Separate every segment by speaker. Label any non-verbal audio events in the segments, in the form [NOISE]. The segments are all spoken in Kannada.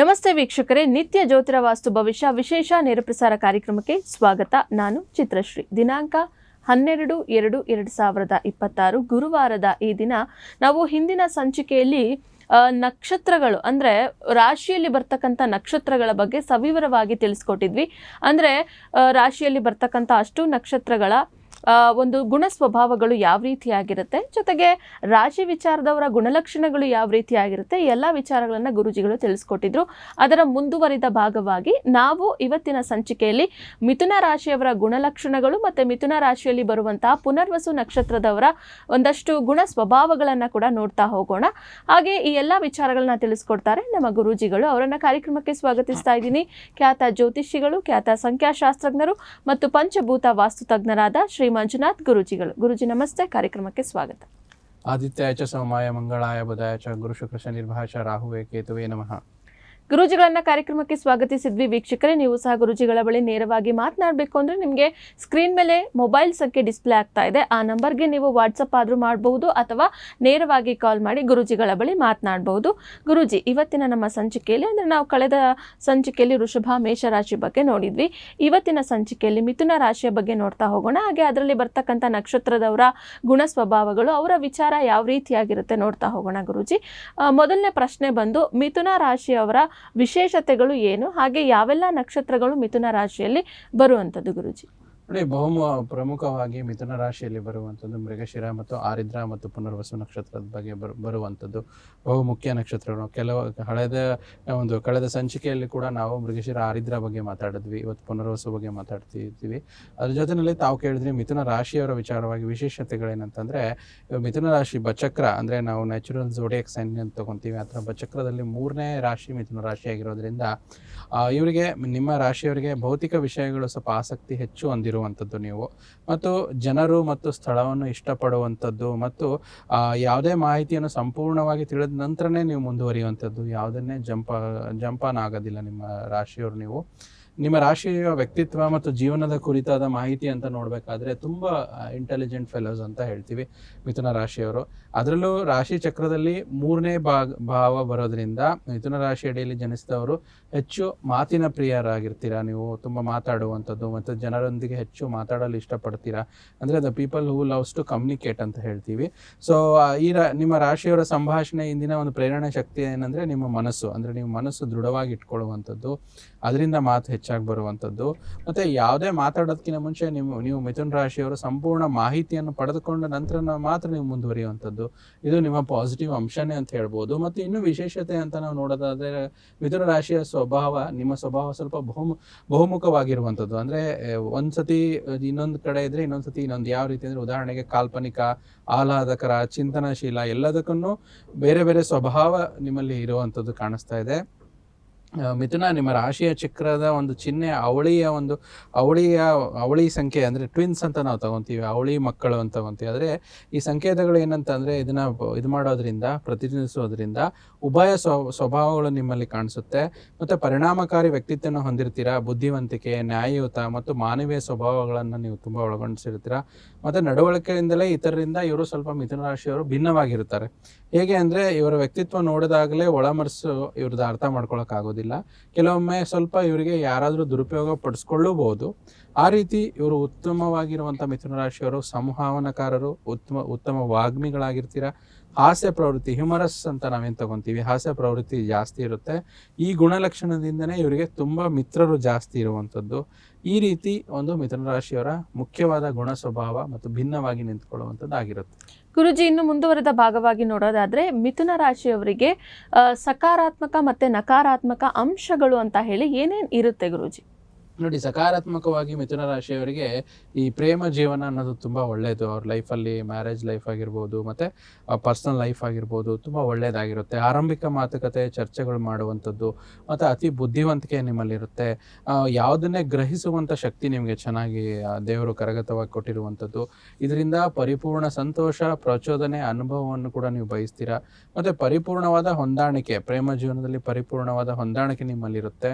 Speaker 1: ನಮಸ್ತೆ ವೀಕ್ಷಕರೇ, ನಿತ್ಯ ಜ್ಯೋತಿರ ವಾಸ್ತು ಭವಿಷ್ಯ ವಿಶೇಷ ನೇರಪ್ರಸಾರ ಕಾರ್ಯಕ್ರಮಕ್ಕೆ ಸ್ವಾಗತ. ನಾನು ಚಿತ್ರಶ್ರೀ ದಿನಾಂಕ ಹನ್ನೆರಡು ಎರಡು ಎರಡು ಸಾವಿರದ ಇಪ್ಪತ್ತಾರು ಗುರುವಾರದ ಈ ದಿನ ನಾವು ಹಿಂದಿನ ಸಂಚಿಕೆಯಲ್ಲಿ ನಕ್ಷತ್ರಗಳು ಅಂದರೆ ರಾಶಿಯಲ್ಲಿ ಬರ್ತಕ್ಕಂಥ ನಕ್ಷತ್ರಗಳ ಬಗ್ಗೆ ಸವಿವರವಾಗಿ ತಿಳಿಸ್ಕೊಟ್ಟಿದ್ವಿ. ಅಂದರೆ ರಾಶಿಯಲ್ಲಿ ಬರ್ತಕ್ಕಂಥ ಅಷ್ಟು ನಕ್ಷತ್ರಗಳ ಒಂದು ಗುಣ ಸ್ವಭಾವಗಳು ಯಾವ ರೀತಿಯಾಗಿರುತ್ತೆ? ಜೊತೆಗೆ ರಾಶಿ ವಿಚಾರದವರ ಗುಣಲಕ್ಷಣಗಳು ಯಾವ ರೀತಿಯಾಗಿರುತ್ತೆ? ಎಲ್ಲ ವಿಚಾರಗಳನ್ನು ಗುರುಜಿಗಳು ತಿಳಿಸ್ಕೊಟ್ಟಿದ್ರು. ಅದರ ಮುಂದುವರಿದ ಭಾಗವಾಗಿ ನಾವು ಇವತ್ತಿನ ಸಂಚಿಕೆಯಲ್ಲಿ ಮಿಥುನ ರಾಶಿಯವರ ಗುಣಲಕ್ಷಣಗಳು ಮತ್ತೆ ಮಿಥುನ ರಾಶಿಯಲ್ಲಿ ಬರುವಂತಹ ಪುನರ್ವಸು ನಕ್ಷತ್ರದವರ ಒಂದಷ್ಟು ಗುಣ ಸ್ವಭಾವಗಳನ್ನು ಕೂಡ ನೋಡ್ತಾ ಹೋಗೋಣ. ಹಾಗೆ ಈ ಎಲ್ಲ ವಿಚಾರಗಳನ್ನ ತಿಳಿಸ್ಕೊಡ್ತಾರೆ ನಮ್ಮ ಗುರೂಜಿಗಳು. ಅವರನ್ನ ಕಾರ್ಯಕ್ರಮಕ್ಕೆ ಸ್ವಾಗತಿಸ್ತಾ ಇದ್ದೀನಿ. ಖ್ಯಾತ ಜ್ಯೋತಿಷಿಗಳು, ಖ್ಯಾತ ಸಂಖ್ಯಾಶಾಸ್ತ್ರಜ್ಞರು ಮತ್ತು ಪಂಚಭೂತ ವಾಸ್ತು ತಜ್ಞರಾದ ಶ್ರೀ ಮಂಜುನಾಥ್, ಗುರುಜಿಗಳು. ಗುರುಜಿ, ನಮಸ್ತೆ. ಕಾರ್ಯಕ್ರಮಕ್ಕೆ ಸ್ವಾಗತ.
Speaker 2: ಆದಿತ್ಯಾಯ ಚ ಸೋಮಾಯ ಮಂಗಳಾಯ ಬುಧಾಯ ಚ ಗುರು ಶುಕ್ರ ಶನಿರ್ಭಾಷ ರಾಹುವೆ ಕೇತುವೆ ನಮಃ.
Speaker 1: ಗುರೂಜಿಗಳನ್ನ ಕಾರ್ಯಕ್ರಮಕ್ಕೆ ಸ್ವಾಗತಿಸಿದ್ವಿ ವೀಕ್ಷಕರೇ. ನೀವು ಸಹ ಗುರುಜಿಗಳ ಬಳಿ ನೇರವಾಗಿ ಮಾತನಾಡಬೇಕು ಅಂದ್ರೆ ನಿಮಗೆ ಸ್ಕ್ರೀನ್ ಮೇಲೆ ಮೊಬೈಲ್ ಸಂಖ್ಯೆ ಡಿಸ್ಪ್ಲೇ ಆಗ್ತಾ ಇದೆ. ಆ ನಂಬರ್ಗೆ ನೀವು ವಾಟ್ಸಪ್ ಆದ್ರೂ ಮಾಡಬಹುದು ಅಥವಾ ನೇರವಾಗಿ ಕಾಲ್ ಮಾಡಿ ಗುರುಜಿಗಳ ಬಳಿ ಮಾತನಾಡಬಹುದು ಗುರುಜಿ, ಇವತ್ತಿನ ನಮ್ಮ ಸಂಚಿಕೆಯಲ್ಲಿ ಅಂದ್ರೆ ನಾವು ಕಳೆದ ಸಂಚಿಕೆಯಲ್ಲಿ ವೃಷಭ, ಮೇಷರಾಶಿ ಬಗ್ಗೆ ನೋಡಿದ್ವಿ. ಇವತ್ತಿನ ಸಂಚಿಕೆಯಲ್ಲಿ ಮಿಥುನ ರಾಶಿಯ ಬಗ್ಗೆ ನೋಡ್ತಾ ಹೋಗೋಣ. ಹಾಗೆ ಅದರಲ್ಲಿ ಬರ್ತಕ್ಕಂಥ ನಕ್ಷತ್ರದವರ ಗುಣ ಸ್ವಭಾವಗಳು, ಅವರ ವಿಚಾರ ಯಾವ ರೀತಿಯಾಗಿರುತ್ತೆ ನೋಡ್ತಾ ಹೋಗೋಣ ಗುರುಜಿ. ಮೊದಲನೇ ಪ್ರಶ್ನೆ ಬಂದು, ಮಿಥುನ ರಾಶಿಯವರ ವಿಶೇಷತೆಗಳು ಏನು? ಹಾಗೆ ಯಾವೆಲ್ಲ ನಕ್ಷತ್ರಗಳು ಮಿಥುನ ರಾಶಿಯಲ್ಲಿ ಬರುವಂಥದ್ದು ಗುರುಜಿ?
Speaker 2: ನೋಡಿ, ಬಹುಮ ಪ್ರಮುಖವಾಗಿ ಮಿಥುನ ರಾಶಿಯಲ್ಲಿ ಬರುವಂಥದ್ದು ಮೃಗಶಿರ ಮತ್ತು ಆರಿದ್ರ ಮತ್ತು ಪುನರ್ವಸು ನಕ್ಷತ್ರದ ಬಗ್ಗೆ ಬರು, ಬರುವಂಥದ್ದು. ಬಹು ಮುಖ್ಯ ನಕ್ಷತ್ರಗಳು. ಕೆಲವು ಹಳೆದ, ಒಂದು ಕಳೆದ ಸಂಚಿಕೆಯಲ್ಲಿ ಕೂಡ ನಾವು ಮೃಗಶಿರ, ಆರಿದ್ರ ಬಗ್ಗೆ ಮಾತಾಡಿದ್ವಿ. ಇವತ್ತು ಪುನರ್ವಸು ಬಗ್ಗೆ ಮಾತಾಡ್ತಿದ್ದೀವಿ. ಅದ್ರ ಜೊತೆಯಲ್ಲಿ ತಾವು ಕೇಳಿದ್ರೆ ಮಿಥುನ ರಾಶಿಯವರ ವಿಚಾರವಾಗಿ ವಿಶೇಷತೆಗಳೇನಂತಂದ್ರೆ, ಮಿಥುನ ರಾಶಿ ಬಚಕ್ರ ಅಂದ್ರೆ ನಾವು ನ್ಯಾಚುರಲ್ ಜೋಡಿಯಕ್ ಸೈನ್ಯ ಅಂತ ತಗೊಂತೀವಿ. ಥರ ಬಚಕ್ರದಲ್ಲಿ ಮೂರನೇ ರಾಶಿ ಮಿಥುನ ರಾಶಿ ಆಗಿರೋದ್ರಿಂದ ಇವರಿಗೆ, ನಿಮ್ಮ ರಾಶಿಯವರಿಗೆ ಭೌತಿಕ ವಿಷಯಗಳು ಸ್ವಲ್ಪ ಆಸಕ್ತಿ ಹೆಚ್ಚು ಹೊಂದಿರುವಂಥದ್ದು ನೀವು. ಮತ್ತು ಜನರು ಮತ್ತು ಸ್ಥಳವನ್ನು ಇಷ್ಟಪಡುವಂಥದ್ದು ಮತ್ತು ಆ, ಯಾವುದೇ ಮಾಹಿತಿಯನ್ನು ಸಂಪೂರ್ಣವಾಗಿ ತಿಳಿದ ನಂತರನೇ ನೀವು ಮುಂದುವರಿಯುವಂಥದ್ದು. ಯಾವುದನ್ನೇ ಜಂಪ ಜಂಪಾನ ಆಗೋದಿಲ್ಲ ನಿಮ್ಮ ರಾಶಿಯವರು ನೀವು. ನಿಮ್ಮ ರಾಶಿಯ ವ್ಯಕ್ತಿತ್ವ ಮತ್ತು ಜೀವನದ ಕುರಿತಾದ ಮಾಹಿತಿ ಅಂತ ನೋಡಬೇಕಾದ್ರೆ ತುಂಬ ಇಂಟೆಲಿಜೆಂಟ್ ಫೆಲೋಸ್ ಅಂತ ಹೇಳ್ತೀವಿ ಮಿಥುನ ರಾಶಿಯವರು. ಅದರಲ್ಲೂ ರಾಶಿ ಚಕ್ರದಲ್ಲಿ ಮೂರನೇ ಭಾಗ, ಭಾವ ಬರೋದ್ರಿಂದ ಮಿಥುನ ರಾಶಿ ಅಡಿಯಲ್ಲಿ ಜನಿಸಿದವರು ಹೆಚ್ಚು ಮಾತಿನ ಪ್ರಿಯರಾಗಿರ್ತೀರಾ ನೀವು, ತುಂಬ ಮಾತಾಡುವಂಥದ್ದು ಮತ್ತು ಜನರೊಂದಿಗೆ ಹೆಚ್ಚು ಮಾತಾಡಲು ಇಷ್ಟಪಡ್ತೀರಾ? ಅಂದರೆ the people who loves to communicate ಅಂತ ಹೇಳ್ತೀವಿ. ಸೊ ಈ ರಾ, ನಿಮ್ಮ ರಾಶಿಯವರ ಸಂಭಾಷಣೆ ಇಂದಿನ ಒಂದು ಪ್ರೇರಣೆ ಶಕ್ತಿ ಏನಂದರೆ ನಿಮ್ಮ ಮನಸ್ಸು. ಅಂದರೆ ನೀವು ಮನಸ್ಸು ದೃಢವಾಗಿ ಇಟ್ಕೊಳ್ಳುವಂಥದ್ದು. ಅದರಿಂದ ಮಾತು ಹೆಚ್ಚಾಗಿ ಬರುವಂಥದ್ದು. ಮತ್ತು ಯಾವುದೇ ಮಾತಾಡೋದಕ್ಕಿಂತ ಮುಂಚೆ ನಿಮ್ಮ, ನೀವು ಮಿಥುನ್ ರಾಶಿಯವರು ಸಂಪೂರ್ಣ ಮಾಹಿತಿಯನ್ನು ಪಡೆದುಕೊಂಡ ನಂತರ ಮಾತ್ರ ನೀವು ಮುಂದುವರಿಯುವಂಥದ್ದು. ಇದು ನಿಮ್ಮ ಪಾಸಿಟಿವ್ ಅಂಶನೇ ಅಂತ ಹೇಳ್ಬೋದು. ಮತ್ತು ಇನ್ನೂ ವಿಶೇಷತೆ ಅಂತ ನಾವು ನೋಡೋದಾದ್ರೆ ಮಿಥುನ ರಾಶಿಯ ಸ್ವಭಾವ, ನಿಮ್ಮ ಸ್ವಭಾವ ಸ್ವಲ್ಪ ಬಹುಮು, ಬಹುಮುಖವಾಗಿರುವಂಥದ್ದು. ಅಂದರೆ ಒಂದ್ಸತಿ ಇನ್ನೊಂದು ಕಡೆ ಇದ್ರೆ ಇನ್ನೊಂದ್ಸತಿ ಇನ್ನೊಂದು ಯಾವ ರೀತಿ ಅಂದರೆ ಉದಾಹರಣೆಗೆ ಕಾಲ್ಪನಿಕ, ಆಹ್ಲಾದಕರ, ಚಿಂತನಶೀಲ ಎಲ್ಲದಕ್ಕೂ ಬೇರೆ ಬೇರೆ ಸ್ವಭಾವ ನಿಮ್ಮಲ್ಲಿ ಇರುವಂಥದ್ದು ಕಾಣಿಸ್ತಾ ಇದೆ. ಮಿಥುನ, ನಿಮ್ಮ ರಾಶಿಯ ಚಕ್ರದ ಒಂದು ಚಿಹ್ನೆ, ಅವಳಿಯ ಒಂದು, ಅವಳಿಯ, ಅವಳಿ ಸಂಖ್ಯೆ ಅಂದರೆ ಟ್ವಿನ್ಸ್ ಅಂತ ನಾವು ತಗೊಂತೀವಿ, ಅವಳಿ ಮಕ್ಕಳು ಅಂತ ತಗೊಂತೀವಿ. ಆದರೆ ಈ ಸಂಕೇತಗಳು ಏನಂತಂದರೆ ಇದನ್ನ ಇದು ಮಾಡೋದ್ರಿಂದ, ಪ್ರತಿನಿಧಿಸೋದ್ರಿಂದ ಉಭಯ ಸ್ವಭಾವಗಳು ನಿಮ್ಮಲ್ಲಿ ಕಾಣಿಸುತ್ತೆ. ಮತ್ತು ಪರಿಣಾಮಕಾರಿ ವ್ಯಕ್ತಿತ್ವನ ಹೊಂದಿರ್ತೀರಾ, ಬುದ್ಧಿವಂತಿಕೆ, ನ್ಯಾಯಯುತ ಮತ್ತು ಮಾನವೀಯ ಸ್ವಭಾವಗಳನ್ನು ನೀವು ತುಂಬ ಒಳಗೊಂಡಿಸಿರ್ತೀರಾ ಮತ್ತು ನಡವಳಿಕೆಯಿಂದಲೇ ಇತರರಿಂದ ಇವರು ಸ್ವಲ್ಪ ಮಿಥುನ ರಾಶಿಯವರು ಭಿನ್ನವಾಗಿರ್ತಾರೆ ಹೇಗೆ ಅಂದರೆ ಇವರ ವ್ಯಕ್ತಿತ್ವ ನೋಡಿದಾಗಲೇ ಒಳಮನಸ್ಸು ಇವ್ರದ್ದು ಅರ್ಥ ಮಾಡ್ಕೊಳಕ್ಕಾಗೋದಿಲ್ಲ ಕೆಲವೊಮ್ಮೆ ಸ್ವಲ್ಪ ಇವರಿಗೆ ಯಾರಾದರೂ ದುರುಪಯೋಗ ಪಡಿಸ್ಕೊಳ್ಳಬಹುದು. ಆ ರೀತಿ ಇವರು ಉತ್ತಮವಾಗಿರುವಂಥ ಮಿಥುನ ರಾಶಿಯವರು ಸಂವಹನಕಾರರು ಉತ್ತಮ ಉತ್ತಮ ವಾಗ್ಮಿಗಳಾಗಿರ್ತೀರ? ಹಾಸ್ಯ ಪ್ರವೃತ್ತಿ, ಹ್ಯೂಮರಸ್ ಅಂತ ನಾವೇನು ತಗೊಂತೀವಿ? ಹಾಸ್ಯ ಪ್ರವೃತ್ತಿ ಜಾಸ್ತಿ ಇರುತ್ತೆ. ಈ ಗುಣಲಕ್ಷಣದಿಂದನೇ ಇವರಿಗೆ ತುಂಬ ಮಿತ್ರರು ಜಾಸ್ತಿ ಇರುವಂಥದ್ದು. ಈ ರೀತಿ ಒಂದು ಮಿಥುನ ರಾಶಿಯವರ ಮುಖ್ಯವಾದ ಗುಣ ಸ್ವಭಾವ ಮತ್ತು ಭಿನ್ನವಾಗಿ ನಿಂತ್ಕೊಳ್ಳುವಂಥದ್ದು ಆಗಿರುತ್ತೆ
Speaker 1: ಗುರುಜಿ, ಇನ್ನು ಮುಂದುವರೆದ ಭಾಗವಾಗಿ ನೋಡೋದಾದ್ರೆ ಮಿಥುನ ರಾಶಿಯವರಿಗೆ ಸಕಾರಾತ್ಮಕ ಮತ್ತೆ ನಕಾರಾತ್ಮಕ ಅಂಶಗಳು ಅಂತ ಹೇಳಿ ಏನೇನು ಇರುತ್ತೆ ಗುರುಜಿ?
Speaker 2: ನೋಡಿ, ಸಕಾರಾತ್ಮಕವಾಗಿ ಮಿಥುನ ರಾಶಿಯವರಿಗೆ ಈ ಪ್ರೇಮ ಜೀವನ ಅನ್ನೋದು ತುಂಬ ಒಳ್ಳೆಯದು ಅವ್ರ ಲೈಫಲ್ಲಿ ಮ್ಯಾರೇಜ್ ಲೈಫ್ ಆಗಿರ್ಬೋದು, ಮತ್ತು ಪರ್ಸ್ನಲ್ ಲೈಫ್ ಆಗಿರ್ಬೋದು ತುಂಬ ಒಳ್ಳೆಯದಾಗಿರುತ್ತೆ ಆರಂಭಿಕ ಮಾತುಕತೆ, ಚರ್ಚೆಗಳು ಮಾಡುವಂಥದ್ದು, ಮತ್ತು ಅತಿ ಬುದ್ಧಿವಂತಿಕೆ ನಿಮ್ಮಲ್ಲಿರುತ್ತೆ. ಯಾವುದನ್ನೇ ಗ್ರಹಿಸುವಂಥ ಶಕ್ತಿ ನಿಮಗೆ ಚೆನ್ನಾಗಿ ದೇವರು ಕರಗತವಾಗಿ ಕೊಟ್ಟಿರುವಂಥದ್ದು. ಇದರಿಂದ ಪರಿಪೂರ್ಣ ಸಂತೋಷ, ಪ್ರಚೋದನೆ, ಅನುಭವವನ್ನು ಕೂಡ ನೀವು ಬಯಸ್ತೀರಾ. ಮತ್ತು ಪರಿಪೂರ್ಣವಾದ ಹೊಂದಾಣಿಕೆ, ಪ್ರೇಮ ಜೀವನದಲ್ಲಿ ಪರಿಪೂರ್ಣವಾದ ಹೊಂದಾಣಿಕೆ ನಿಮ್ಮಲ್ಲಿರುತ್ತೆ.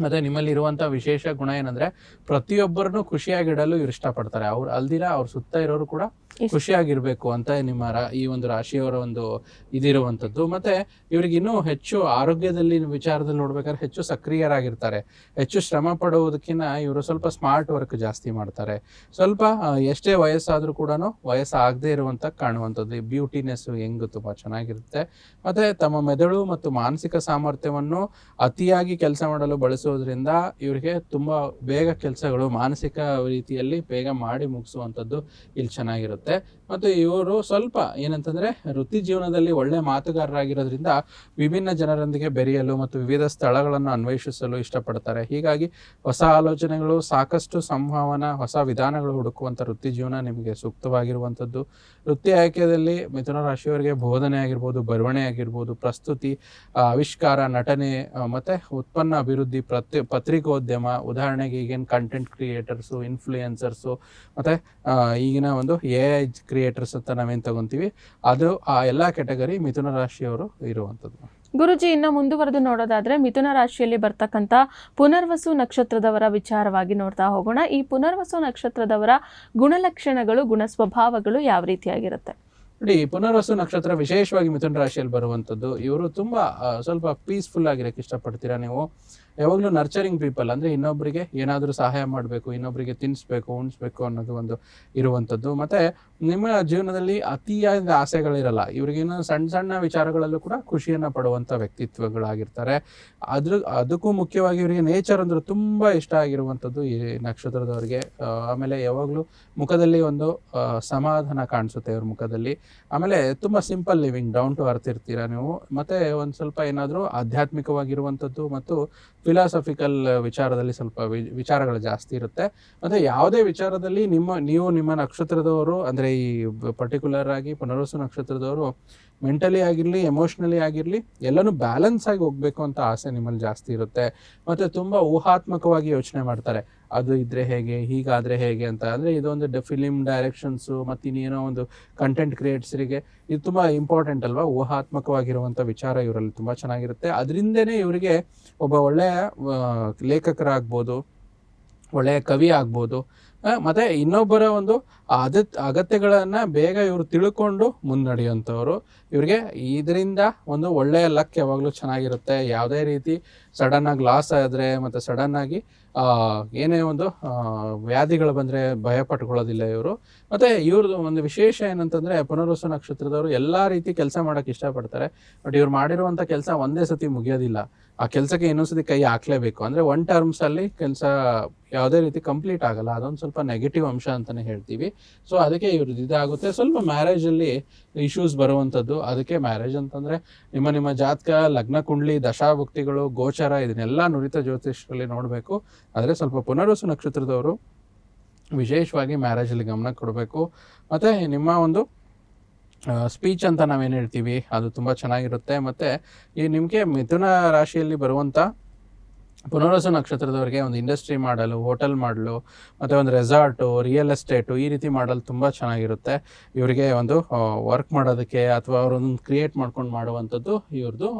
Speaker 2: ಮತ್ತೆ ನಿಮ್ಮಲ್ಲಿ ಇರುವಂತ ವಿಶೇಷ ಗುಣ ಏನಂದ್ರೆ ಪ್ರತಿಯೊಬ್ಬರನ್ನು ಖುಷಿಯಾಗಿಡಲು ಇವ್ರು ಇಷ್ಟಪಡ್ತಾರೆ ಅವ್ರು ಅಲ್ದಿರ ಅವ್ರ ಸುತ್ತ ಇರೋರು ಕೂಡ. ಖುಷಿಯಾಗಿರ್ಬೇಕು ಅಂತ ನಿಮ್ಮ ಈ ಒಂದು ರಾಶಿಯವರ ಒಂದು ಇದಿರುವಂತದ್ದು ಮತ್ತೆ ಇವ್ರಿಗೆ ಇನ್ನೂ ಹೆಚ್ಚು ಆರೋಗ್ಯದಲ್ಲಿ ವಿಚಾರದಲ್ಲಿ ನೋಡ್ಬೇಕಾದ್ರೆ ಹೆಚ್ಚು ಸಕ್ರಿಯರಾಗಿರ್ತಾರೆ. ಹೆಚ್ಚು ಶ್ರಮ ಪಡುವುದಕ್ಕಿಂತ ಇವರು ಸ್ವಲ್ಪ ಸ್ಮಾರ್ಟ್ ವರ್ಕ್ ಜಾಸ್ತಿ ಮಾಡ್ತಾರೆ. ಸ್ವಲ್ಪ ಎಷ್ಟೇ ವಯಸ್ಸಾದ್ರೂ ಕೂಡ ವಯಸ್ಸಾಗದೆ ಇರುವಂತ ಕಾಣುವಂಥದ್ದು. ಬ್ಯೂಟಿನೆಸ್ ಹೆಂಗ್ ತುಂಬಾ ಚೆನ್ನಾಗಿರುತ್ತೆ. ಮತ್ತೆ ತಮ್ಮ ಮೆದುಳು ಮತ್ತು ಮಾನಸಿಕ ಸಾಮರ್ಥ್ಯವನ್ನು ಅತಿಯಾಗಿ ಕೆಲಸ ಮಾಡಲು ಬಳಸುವುದರಿಂದ ಇವರಿಗೆ ತುಂಬಾ ಬೇಗ ಕೆಲಸಗಳು ಮಾನಸಿಕ ರೀತಿಯಲ್ಲಿ ಬೇಗ ಮಾಡಿ ಮುಗಿಸುವಂಥದ್ದು ಇಲ್ಲಿ ಚೆನ್ನಾಗಿರುತ್ತೆ. ಮತ್ತು ಇವರು ಸ್ವಲ್ಪ ಏನಂತಂದ್ರೆ ವೃತ್ತಿ ಜೀವನದಲ್ಲಿ ಒಳ್ಳೆ ಮಾತುಗಾರರಾಗಿರೋದ್ರಿಂದ ವಿಭಿನ್ನ ಜನರೊಂದಿಗೆ ಬೆರೆಯಲು ಮತ್ತು ವಿವಿಧ ಸ್ಥಳಗಳನ್ನು ಅನ್ವೇಷಿಸಲು ಇಷ್ಟಪಡ್ತಾರೆ. ಹೀಗಾಗಿ ಹೊಸ ಆಲೋಚನೆಗಳು, ಸಾಕಷ್ಟು ಸಂಭಾವನಾ, ಹೊಸ ವಿಧಾನಗಳು ಹುಡುಕುವಂತ ವೃತ್ತಿ ಜೀವನ ನಿಮಗೆ ಸೂಕ್ತವಾಗಿರುವಂಥದ್ದು. ವೃತ್ತಿ ಆಯ್ಕೆಯಲ್ಲಿ ಮಿಥುನ ರಾಶಿಯವರಿಗೆ ಬೋಧನೆ ಆಗಿರ್ಬೋದು, ಬರವಣೆ ಆಗಿರ್ಬೋದು, ಪ್ರಸ್ತುತಿ ಆವಿಷ್ಕಾರ, ನಟನೆ ಮತ್ತೆ ಉತ್ಪನ್ನ ಅಭಿವೃದ್ಧಿ ಪ್ರತಿ ಪತ್ರಿಕೋದ್ಯಮ, ಉದಾಹರಣೆಗೆ ಈಗೇನು ಕಂಟೆಂಟ್ ಕ್ರಿಯೇಟರ್ಸು ಇನ್ಫ್ಲೂಯೆನ್ಸರ್ಸು ಮತ್ತೆ ಈಗಿನ ಒಂದು ಎ ಐ ಕ್ರಿಯೇಟರ್ಸ್ ಅಂತ ನಾವೇನ್ ತಗೊಂತೀವಿ ಅದು ಆ ಎಲ್ಲ ಕೆಟಗರಿ ಮಿಥುನ ರಾಶಿಯವರು ಇರುವಂತದ್ದು
Speaker 1: ಗುರುಜಿ ಇನ್ನು ಮುಂದುವರೆದು ನೋಡೋದಾದ್ರೆ ಮಿಥುನ ರಾಶಿಯಲ್ಲಿ ಬರ್ತಕ್ಕಂಥ ಪುನರ್ವಸು ನಕ್ಷತ್ರದವರ ವಿಚಾರವಾಗಿ ನೋಡ್ತಾ ಹೋಗೋಣ. ಈ ಪುನರ್ವಸು ನಕ್ಷತ್ರದವರ ಗುಣಲಕ್ಷಣಗಳು ಗುಣ ಸ್ವಭಾವಗಳು ಯಾವ ರೀತಿಯಾಗಿರುತ್ತೆ?
Speaker 2: ನೋಡಿ ಪುನರ್ವಸು ನಕ್ಷತ್ರ ವಿಶೇಷವಾಗಿ ಮಿಥುನ ರಾಶಿಯಲ್ಲಿ ಬರುವಂಥದ್ದು ಇವರು ತುಂಬಾ ಸ್ವಲ್ಪ ಪೀಸ್ಫುಲ್ ಆಗಿರಕ್ಕೆ ಇಷ್ಟಪಡ್ತೀರಾ ನೀವು? ಯಾವಾಗಲೂ ನರ್ಚರಿಂಗ್ ಪೀಪಲ್ ಅಂದ್ರೆ ಇನ್ನೊಬ್ಬರಿಗೆ ಏನಾದರೂ ಸಹಾಯ ಮಾಡಬೇಕು ಇನ್ನೊಬ್ಬರಿಗೆ ತಿನ್ನಿಸ್ಬೇಕು ಉಣಿಸ್ಬೇಕು ಅನ್ನೋದು ಒಂದು ಇರುವಂಥದ್ದು ಮತ್ತೆ ನಿಮ್ಮ ಜೀವನದಲ್ಲಿ ಅತಿಯಾದ ಆಸೆಗಳಿರಲ್ಲ. ಇವ್ರಿಗೇನು ಸಣ್ಣ ಸಣ್ಣ ವಿಚಾರಗಳಲ್ಲೂ ಕೂಡ ಖುಷಿಯನ್ನು ಪಡುವಂಥ ವ್ಯಕ್ತಿತ್ವಗಳಾಗಿರ್ತಾರೆ. ಅದ್ರ ಅದಕ್ಕೂ ಮುಖ್ಯವಾಗಿ ಇವರಿಗೆ ನೇಚರ್ ಅಂದ್ರೆ ತುಂಬಾ ಇಷ್ಟ ಆಗಿರುವಂಥದ್ದು ಈ ನಕ್ಷತ್ರದವರಿಗೆ. ಆಮೇಲೆ ಯಾವಾಗಲೂ ಮುಖದಲ್ಲಿ ಒಂದು ಸಮಾಧಾನ ಕಾಣಿಸುತ್ತೆ ಇವ್ರ ಮುಖದಲ್ಲಿ. ಆಮೇಲೆ ತುಂಬಾ simple living down to earth ಇರ್ತೀರಾ ನೀವು. ಮತ್ತೆ ಒಂದು ಸ್ವಲ್ಪ ಏನಾದರೂ ಆಧ್ಯಾತ್ಮಿಕವಾಗಿರುವಂಥದ್ದು ಮತ್ತು ಫಿಲಾಸಫಿಕಲ್ ವಿಚಾರದಲ್ಲಿ ಸ್ವಲ್ಪ ವಿಚಾರಗಳು ಜಾಸ್ತಿ ಇರುತ್ತೆ. ಮತ್ತೆ ಯಾವುದೇ ವಿಚಾರದಲ್ಲಿ ನಿಮ್ಮ, ನೀವು ನಿಮ್ಮ ನಕ್ಷತ್ರದವರು, ಅಂದ್ರೆ ಈ ಪರ್ಟಿಕ್ಯುಲರ್ ಆಗಿ ಪುನರ್ವಸು ನಕ್ಷತ್ರದವರು ಮೆಂಟಲಿ ಆಗಿರಲಿ ಎಮೋಷ್ನಲಿ ಆಗಿರಲಿ, ಎಲ್ಲನೂ ಬ್ಯಾಲೆನ್ಸ್ ಆಗಿ ಹೋಗ್ಬೇಕು ಅಂತ ಆಸೆ ನಿಮ್ಮಲ್ಲಿ ಜಾಸ್ತಿ ಇರುತ್ತೆ. ಮತ್ತೆ ತುಂಬಾ ಊಹಾತ್ಮಕವಾಗಿ ಯೋಚನೆ ಮಾಡ್ತಾರೆ. ಅದು ಇದ್ರೆ ಹೇಗೆ, ಹೀಗಾದ್ರೆ ಹೇಗೆ ಅಂತ. ಅಂದ್ರೆ ಇದೊಂದು ಫಿಲಿಮ್ ಡೈರೆಕ್ಷನ್ಸು ಮತ್ತೆ ಇನ್ನೇನೋ ಒಂದು ಕಂಟೆಂಟ್ ಕ್ರಿಯೇಟ್ಸ್ರಿಗೆ ಇದು ತುಂಬಾ ಇಂಪಾರ್ಟೆಂಟ್ ಅಲ್ವಾ? ಊಹಾತ್ಮಕವಾಗಿರುವಂತ ವಿಚಾರ ಇವರಲ್ಲಿ ತುಂಬಾ ಚೆನ್ನಾಗಿರುತ್ತೆ. ಅದರಿಂದನೇ ಇವರಿಗೆ ಒಬ್ಬ ಒಳ್ಳೆಯ ಲೇಖಕರಾಗ್ಬೋದು, ಒಳ್ಳೆಯ ಕವಿ ಆಗ್ಬೋದು. ಮತ್ತೆ ಇನ್ನೊಬ್ಬರ ಒಂದು ಅದ ಅಗತ್ಯಗಳನ್ನ ಬೇಗ ಇವರು ತಿಳ್ಕೊಂಡು ಮುನ್ನಡೆಯುವಂಥವ್ರು. ಇವ್ರಿಗೆ ಇದರಿಂದ ಒಂದು ಒಳ್ಳೆಯ ಲಕ್ ಯಾವಾಗಲೂ ಚೆನ್ನಾಗಿರುತ್ತೆ. ಯಾವುದೇ ರೀತಿ ಸಡನ್ ಆಗಿ ಲಾಸ್ ಆದರೆ ಮತ್ತೆ ಸಡನ್ ಆಗಿ ಆ, ಏನೇ ಒಂದು ವ್ಯಾಧಿಗಳು ಬಂದ್ರೆ ಭಯ ಪಟ್ಕೊಳ್ಳೋದಿಲ್ಲ ಇವರು. ಮತ್ತೆ ಇವ್ರದ್ದು ಒಂದು ವಿಶೇಷ ಏನಂತಂದ್ರೆ ಪುನರ್ವಸು ನಕ್ಷತ್ರದವರು ಎಲ್ಲಾ ರೀತಿ ಕೆಲಸ ಮಾಡಕ್ ಇಷ್ಟಪಡ್ತಾರೆ. ಬಟ್ ಇವ್ರು ಮಾಡಿರುವಂತ ಕೆಲಸ ಒಂದೇ ಸತಿ ಮುಗಿಯೋದಿಲ್ಲ. ಆ ಕೆಲಸಕ್ಕೆ ಇನ್ನೊಂದ್ಸತಿ ಕೈ ಹಾಕ್ಲೇಬೇಕು. ಅಂದ್ರೆ ಒನ್ ಟರ್ಮ್ಸ್ ಅಲ್ಲಿ ಕೆಲಸ ಯಾವುದೇ ರೀತಿ ಕಂಪ್ಲೀಟ್ ಆಗಲ್ಲ. ಅದೊಂದು ಸ್ವಲ್ಪ ನೆಗೆಟಿವ್ ಅಂಶ ಅಂತಾನೆ ಹೇಳ್ತೀವಿ. ಸೊ ಅದಕ್ಕೆ ಇವ್ರದ್ದು ಇದಾಗುತ್ತೆ. ಸ್ವಲ್ಪ ಮ್ಯಾರೇಜ್ ಅಲ್ಲಿ ಇಶ್ಯೂಸ್ ಬರುವಂತದ್ದು. ಅದಕ್ಕೆ ಮ್ಯಾರೇಜ್ ಅಂತಂದ್ರೆ ನಿಮ್ಮ ನಿಮ್ಮ ಜಾತಕ, ಲಗ್ನ ಕುಂಡ್ಲಿ, ದಶಾಭುಕ್ತಿಗಳು, ಗೋಚರ ಇದನ್ನೆಲ್ಲ ನುರಿತ ಜ್ಯೋತಿಷರಲ್ಲಿ ನೋಡಬೇಕು. ಆದರೆ ಸ್ವಲ್ಪ ಪುನರ್ವಸು ನಕ್ಷತ್ರದವರು ವಿಶೇಷವಾಗಿ ಮ್ಯಾರೇಜ್ ಅಲ್ಲಿ ಗಮನ ಕೊಡಬೇಕು. ಮತ್ತೆ ನಿಮ್ಮ ಒಂದು ಸ್ಪೀಚ್ ಅಂತ ನಾವೇನು ಹೇಳ್ತೀವಿ, ಅದು ತುಂಬ ಚೆನ್ನಾಗಿರುತ್ತೆ. ಮತ್ತು ಈ ನಿಮಗೆ ಮಿಥುನ ರಾಶಿಯಲ್ಲಿ ಬರುವಂಥ ಪುನರ್ವಸು ನಕ್ಷತ್ರದವರಿಗೆ ಒಂದು ಇಂಡಸ್ಟ್ರಿ ಮಾಡಲು, ಹೋಟೆಲ್ ಮಾಡಲು, ಮತ್ತು ಒಂದು ರೆಸಾರ್ಟು, ರಿಯಲ್ ಎಸ್ಟೇಟು ಈ ರೀತಿ ಮಾಡಲು ತುಂಬ ಚೆನ್ನಾಗಿರುತ್ತೆ. ಇವರಿಗೆ ಒಂದು ವರ್ಕ್ ಮಾಡೋದಕ್ಕೆ ಅಥವಾ ಅವರೊಂದು ಕ್ರಿಯೇಟ್ ಮಾಡ್ಕೊಂಡು ಮಾಡುವಂಥದ್ದು ಇವ್ರದ್ದು